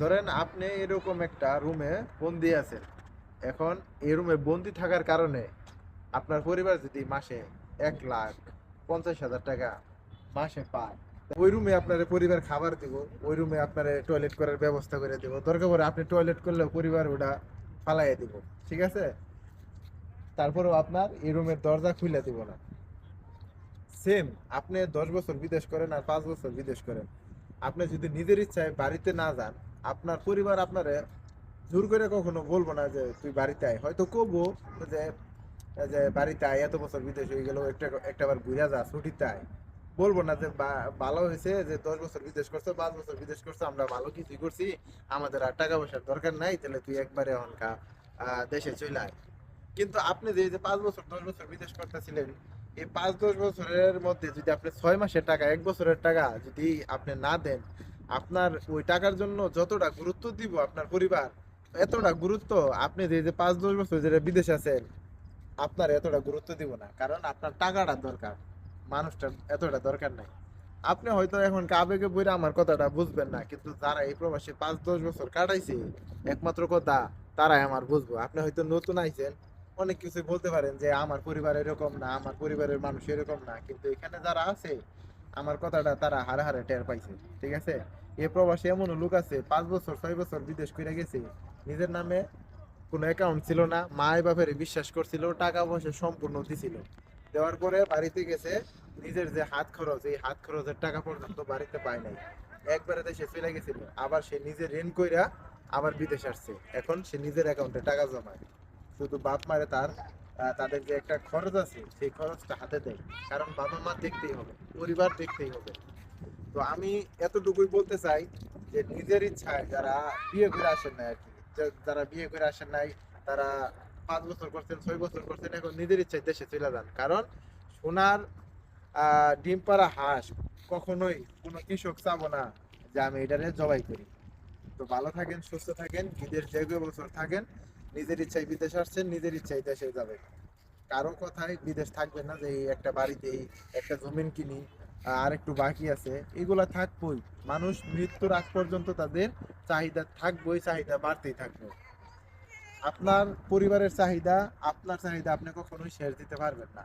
ধরেন আপনি এরকম একটা রুমে বন্দি আছেন। এখন এই রুমে বন্দি থাকার কারণে আপনার পরিবার যদি মাসে এক লাখ পঞ্চাশ হাজার টাকা মাসে পায়, ওই রুমে আপনার পরিবার খাবার দিব, ওই রুমে আপনার টয়লেট করার ব্যবস্থা করে দিব। দরকার পড়ে আপনি টয়লেট করলেও পরিবার ওটা ফালাইয়া দিব, ঠিক আছে? তারপরেও আপনার এই রুমের দরজা খুলে দিব না। সেম আপনি দশ বছর বিদেশ করেন আর পাঁচ বছর বিদেশ করেন। আপনি যদি নিজের ইচ্ছায় বাড়িতে না যান আপনার পরিবার আপনারে জোর করে কখনো বলব না যে তুই বাড়িতে আয়। হয়তো কবো যে যে বাড়িতে আয়, এত বছর বিদেশ হয়ে গেল, একটা একটা বার ঘুরে যা, ছুটিতে আয়। বলব না যে ভালো হয়েছে যে দশ বছর বিদেশ করছ, পাঁচ বছর বিদেশ করছ, আমরা ভালো কিছুই করছি, আমাদের আর টাকা পয়সার দরকার নাই, তাহলে তুই একবারে এখনকা দেশে চলে আয়। কিন্তু আপনি যে যে পাঁচ বছর, দশ বছর বিদেশ করতেছিলেন, এই পাঁচ, দশ বছরের মধ্যে যদি আপনি ছয় মাসের টাকা, এক বছরের টাকা যদি আপনি না দেন আপনার ওই টাকার জন্য যতটা গুরুত্ব দিব আপনার পরিবার, এতটা গুরুত্ব আপনি যে যে পাঁচ, দশ বছর যেটা বিদেশে আছেন, আপনার এতটা গুরুত্ব দিব না। কারণ আপনার টাকাটা দরকার মানুষটার এতটা দরকার নাই। আপনি হয়তো এখন আবেগে বইরে আমার কথাটা বুঝবেন না, কিন্তু যারা এই প্রবাসে পাঁচ, দশ বছর কাটাইছে, একমাত্র কথা তারাই আমার বুঝব। আপনি হয়তো নতুন আইছেন, অনেক কিছু বলতে পারেন যে আমার পরিবার এরকম না, আমার পরিবারের মানুষ এরকম না, কিন্তু এখানে যারা আছে, আমার কথাটা তারা হারে হারে টের পাইছে, ঠিক আছে? এ প্রবাসে এমন লোক আছে, পাঁচ বছর, ছয় বছর বিদেশ করে গেছে। নিজের নামে কোনো অ্যাকাউন্ট ছিল না, মায় বাপের বিশ্বাস করছিল, টাকা পয়সা সম্পূর্ণ দিছিল। দেওয়ার পরে বাড়িতে গেছে, নিজের যে হাত খরচ, এই হাত খরচের টাকা পর্যন্ত বাড়িতে পায় নাই। একবারে দেশে চলে গেছিল, আবার সে নিজে ঋণ কইরা আবার বিদেশ আসছে। এখন সে নিজের অ্যাকাউন্টে টাকা জমায়। শুধু বাপ মারে তার তাদের যে একটা খরচ আছে, সেই খরচটা হাতে দেয়। কারণ বাবা মা দেখতেই হবে, পরিবার দেখতেই হবে। তো আমি এতটুকুই বলতে চাই যে নিজের ইচ্ছায় যারা বিয়ে করে আসেন নাই আর কি যারা বিয়ে করে আসেন নাই, তারা পাঁচ বছর করছেন, ছয় বছর করছেন, এখন নিজের ইচ্ছায় দেশে চলে যান। কারণ সোনার ডিম পাড়া হাঁস কখনোই কোনো কৃষক চাবো না যে আমি এটারে জবাই করি। তো ভালো থাকেন, সুস্থ থাকেন বিদেশ যে বছর থাকেন, নিজের ইচ্ছায় বিদেশ আসছেন, নিজের ইচ্ছায় দেশে যাবে কারও কথায় বিদেশ থাকবে না যে একটা বাড়িতেই একটা জমিন কিনি আর একটু বাকি আছে, এগুলা থাকবই। মানুষ মৃত্যুর আগ পর্যন্ত তাদের চাহিদা থাকবই, চাহিদা বাড়তেই থাকবে। আপনার পরিবারের চাহিদা, আপনার চাহিদা আপনি কখনোই শেষ দিতে পারবেন না।